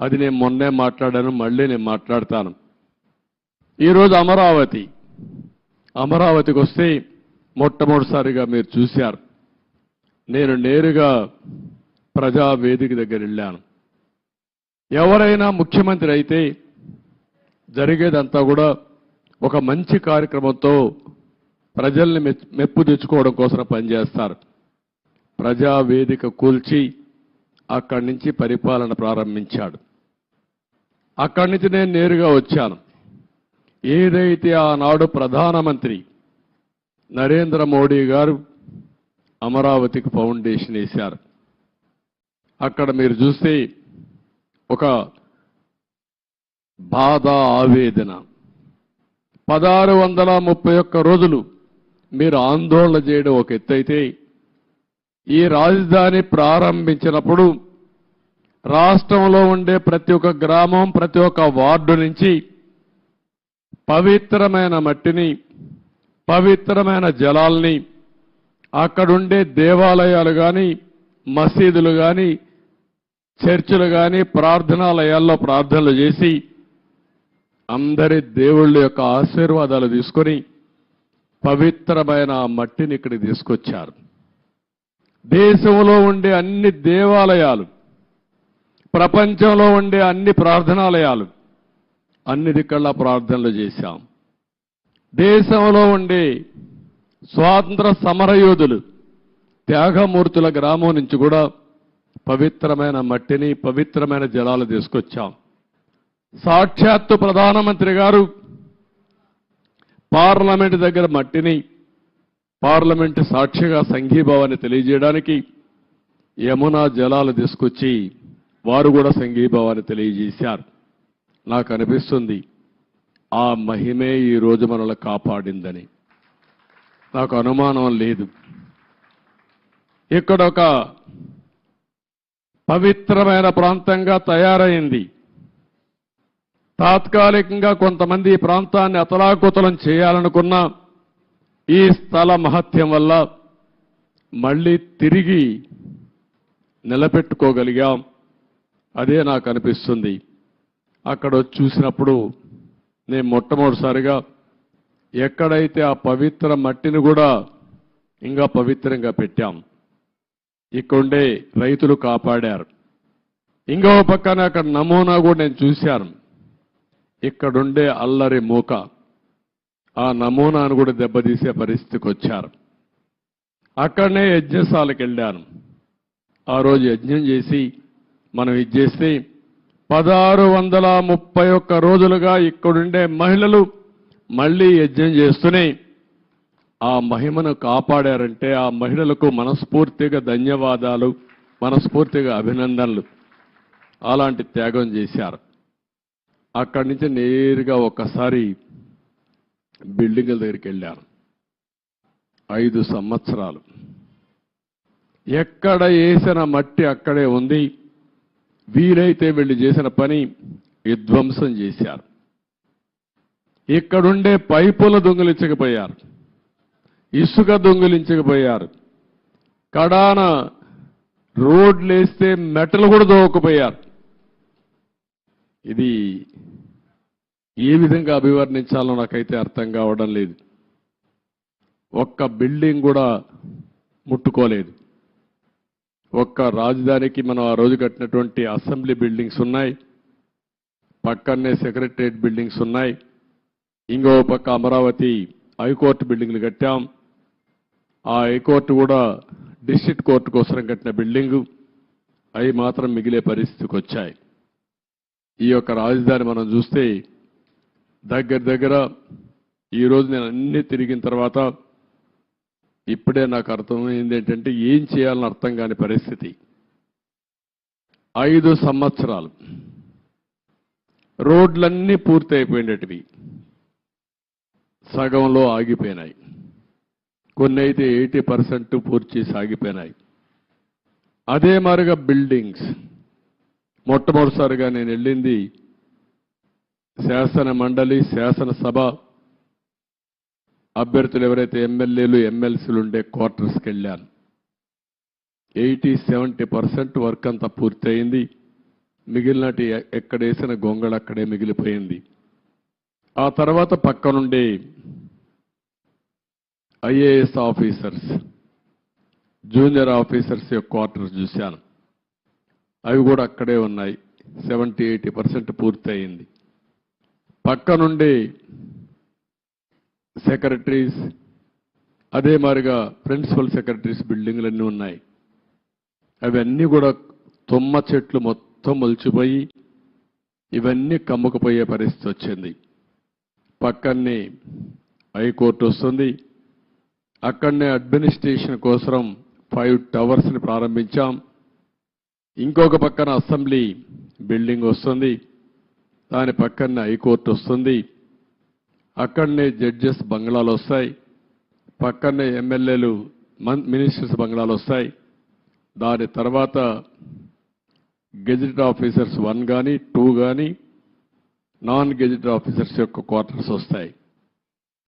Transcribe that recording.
అది నేను మొన్నే మాట్లాడాను మళ్ళీ నేను మాట్లాడతాను. ఈరోజు అమరావతి. అమరావతికి వస్తే మొట్టమొదటిసారిగా మీరు చూశారు. నేను నేరుగా ప్రజా వేదిక దగ్గర వెళ్ళాను. ఎవరైనా ముఖ్యమంత్రి అయితే జరిగేదంతా కూడా ఒక మంచి కార్యక్రమంతో ప్రజల్ని మెప్పు తెచ్చుకోవడం కోసం పనిచేస్తారు. ప్రజా వేదిక కూల్చి అక్కడి నుంచి పరిపాలన ప్రారంభించాడు. అక్కడి నుంచి నేను నేరుగా వచ్చాను. ఏదైతే ఆనాడు ప్రధానమంత్రి నరేంద్ర మోడీ గారు అమరావతికి ఫౌండేషన్ వేశారు అక్కడ మీరు చూస్తే ఒక బాధ ఆవేదన. పదహారు వందల ముప్పై ఒక్క రోజులు మీరు ఆందోళన చేయడం ఒక ఎత్తైతే ఈ రాజధాని ప్రారంభించినప్పుడు రాష్ట్రంలో ఉండే ప్రతి ఒక్క గ్రామం ప్రతి ఒక్క వార్డు నుంచి పవిత్రమైన మట్టిని పవిత్రమైన జలాల్ని అక్కడుండే దేవాలయాలు కానీ మసీదులు కానీ చర్చిలు కానీ ప్రార్థనాలయాల్లో ప్రార్థనలు చేసి అందరి దేవుళ్ళ యొక్క ఆశీర్వాదాలు తీసుకొని పవిత్రమైన ఆ మట్టిని ఇక్కడికి తీసుకొచ్చారు. దేశంలో ఉండే అన్ని దేవాలయాలు ప్రపంచంలో ఉండే అన్ని ప్రార్థనాలయాలు అన్ని దిక్కల్లా ప్రార్థనలు చేశాం. దేశంలో ఉండే స్వాతంత్ర సమరయోధులు త్యాగమూర్తుల గ్రామం నుంచి కూడా పవిత్రమైన మట్టిని పవిత్రమైన జలాలు తీసుకొచ్చాం. సాక్షాత్తు ప్రధానమంత్రి గారు పార్లమెంట్ దగ్గర మట్టిని పార్లమెంట్ సాక్షిగా సంఘీభావాన్ని తెలియజేయడానికి యమునా జలాలు తీసుకొచ్చి వారు కూడా సంఘీభావాన్ని తెలియజేశారు. నాకు అనిపిస్తుంది ఆ మహిమే ఈ రోజు మనల్ని కాపాడిందని. నాకు అనుమానం లేదు. ఇక్కడ ఒక పవిత్రమైన ప్రాంతంగా తయారైంది. తాత్కాలికంగా కొంతమంది ఈ ప్రాంతాన్ని అతలాకుతలం చేయాలనుకున్న ఈ స్థల మహత్యం వల్ల మళ్ళీ తిరిగి నిలబెట్టుకోగలిగాం. అదే నాకు అనిపిస్తుంది. అక్కడ వచ్చి చూసినప్పుడు నేను మొట్టమొదటిసారిగా ఎక్కడైతే ఆ పవిత్ర మట్టిని కూడా ఇంకా పవిత్రంగా పెట్టాం ఇక్కడుండే రైతులు కాపాడారు. ఇంకో పక్కన అక్కడ నమూనా కూడా నేను చూశాను. ఇక్కడుండే అల్లరి మూక ఆ నమూనాను కూడా దెబ్బతీసే పరిస్థితికి వచ్చారు. అక్కడనే యజ్ఞశాలకు వెళ్ళాను. ఆ రోజు యజ్ఞం చేసి మనం ఇది చేస్తే పదహారు వందల ముప్పై ఒక్క రోజులుగా ఇక్కడుండే మహిళలు మళ్ళీ యజ్ఞం చేస్తూనే ఆ మహిమను కాపాడారంటే ఆ మహిళలకు మనస్ఫూర్తిగా ధన్యవాదాలు మనస్ఫూర్తిగా అభినందనలు. అలాంటి త్యాగం చేశారు. అక్కడి నుంచి నేరుగా ఒక్కసారి బిల్డింగుల దగ్గరికి వెళ్ళారు. ఐదు సంవత్సరాలు. ఎక్కడ వేసిన మట్టి అక్కడే ఉంది. వీలైతే వీళ్ళు చేసిన పని విధ్వంసం చేశారు. ఇక్కడుండే పైపుల దొంగిలించకపోయారు. ఇసుక దొంగిలించకపోయారు. కడాన రోడ్లు వేస్తే మెటలు కూడా దోవకపోయారు ఇది ఏ విధంగా అభివర్ణించాలో నాకైతే అర్థం కావడం లేదు. ఒక్క బిల్డింగ్ కూడా ముట్టుకోలేదు. ఒక్క రాజధానికి మనం ఆ రోజు కట్టినటువంటి అసెంబ్లీ బిల్డింగ్స్ ఉన్నాయి. పక్కనే సెక్రటరేట్ బిల్డింగ్స్ ఉన్నాయి. ఇంకో పక్క అమరావతి హైకోర్టు బిల్డింగ్లు కట్టాం. ఆ హైకోర్టు కూడా డిస్ట్రిక్ట్ కోర్టు కోసం కట్టిన బిల్డింగు. అవి మాత్రం మిగిలే పరిస్థితికి వచ్చాయి. ఈ యొక్క రాజధాని మనం చూస్తే దగ్గర దగ్గర ఈరోజు నేను అన్ని తిరిగిన తర్వాత ఇప్పుడే నాకు అర్థమైంది ఏంటంటే ఏం చేయాలని అర్థం కాని పరిస్థితి. ఐదు సంవత్సరాలు. రోడ్లన్నీ పూర్తి అయిపోయినటివి సగంలో ఆగిపోయినాయి. కొన్ని అయితే ఎయిటీ పర్సెంట్ పూర్తి చేసి ఆగిపోయినాయి అదే మాదిరిగా బిల్డింగ్స్. మొట్టమొదటిసారిగా నేను వెళ్ళింది శాసన మండలి శాసనసభ అభ్యర్థులు ఎవరైతే ఎమ్మెల్యేలు ఎమ్మెల్సీలు ఉండే క్వార్టర్స్కి వెళ్ళాను ఎయిటీ సెవెంటీ పర్సెంట్ వర్క్ అంతా పూర్తయింది. మిగిలినటి ఎక్కడ వేసిన గొంగళ అక్కడే మిగిలిపోయింది. ఆ తర్వాత పక్కనుండే ఐఏఎస్ ఆఫీసర్స్ జూనియర్ ఆఫీసర్స్ యొక్క క్వార్టర్స్ చూశాను. అవి కూడా అక్కడే ఉన్నాయి. సెవెంటీ ఎయిటీ పర్సెంట్ పూర్తయింది. పక్క నుండి సెక్రటరీస్ అదే మాదిరిగా ప్రిన్సిపల్ సెక్రటరీస్ బిల్డింగ్లన్నీ ఉన్నాయి. అవన్నీ కూడా తుమ్మ చెట్లు మొత్తం మొలిచిపోయి ఇవన్నీ కమ్ముకుపోయే పరిస్థితి వచ్చింది. పక్కనే హైకోర్టు వస్తుంది. అక్కడనే అడ్మినిస్ట్రేషన్ కోసం ఫైవ్ టవర్స్ని ప్రారంభించాం. ఇంకొక పక్కన అసెంబ్లీ బిల్డింగ్ వస్తుంది. దాని పక్కన హైకోర్టు వస్తుంది. అక్కడనే జడ్జెస్ బంగ్లాలు వస్తాయి. పక్కనే ఎమ్మెల్యేలు మన్ మినిస్టర్స్ బంగ్లాలు వస్తాయి. దాని తర్వాత గెజిటెడ్ ఆఫీసర్స్ వన్ కానీ టూ కానీ నాన్ గెజిటెడ్ ఆఫీసర్స్ యొక్క క్వార్టర్స్ వస్తాయి.